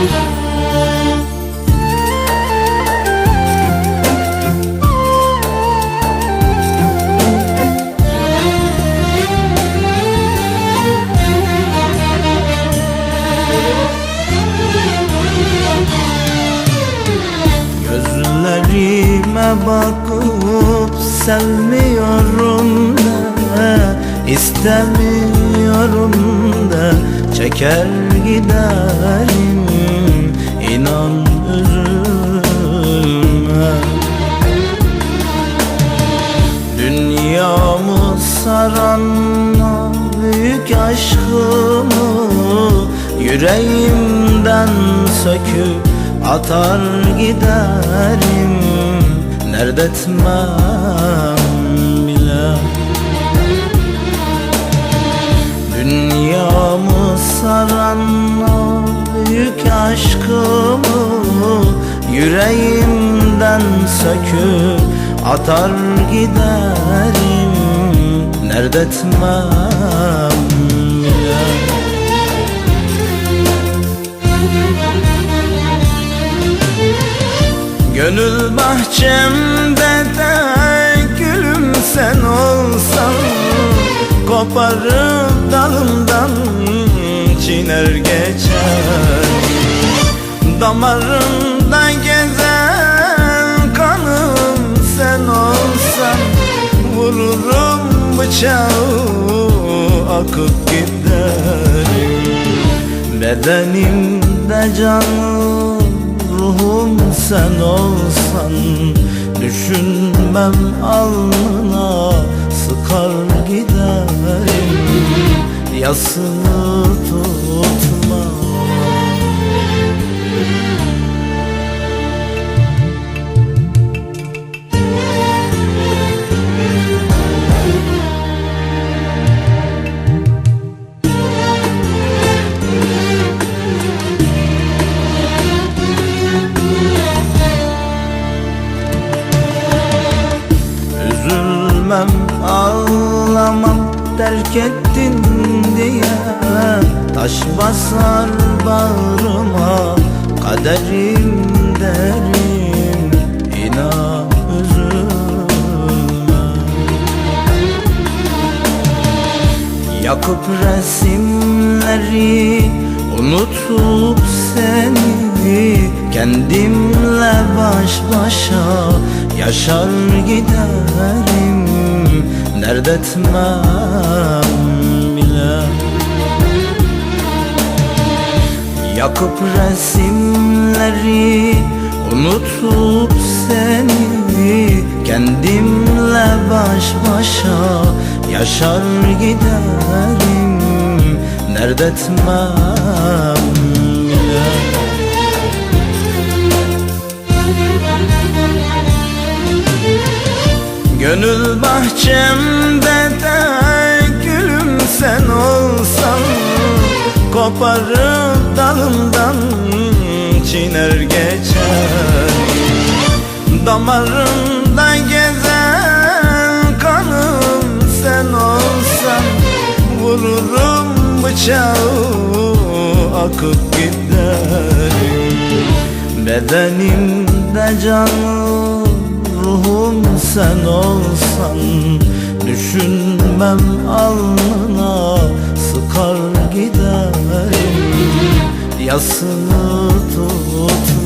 Gözlerime bakıp sevmiyorum da istemiyorum da Çeker giderim inan üzülme. Dünyamı saran büyük aşkımı Yüreğimden söküp atar giderim Nerede etmem bile. Dünyamı saran o büyük aşkımı Yüreğimden söküp atar giderim. Nerede etmem Gönül bahçemde de gülüm sen olsan Koparıp dalımdan çiner geçer. Damarımda gezen kanım sen olsan Vururum bıçağı akıp giderim Bedenimde canım ruhum sen olsan Düşünmem alnına sıkar giderim Yasını tutma terk ettin diye. Taş basar bağrıma kaderim derim İnan üzülme Yakıp resimleri unutup seni Kendimle baş başa yaşar giderim Nerede etmem bile. Yakıp resimleri unutup seni Kendimle baş başa yaşar giderim. Nerede etmem Gönül bahçemde de gülüm sen olsan Koparıp dalımdan çiner geçer. Damarımda gezen kanım sen olsan Vururum bıçağı akıp giderim Bedenimde canım ruhum sen olsan Düşünmem alnına sıkar giderim Yasını tut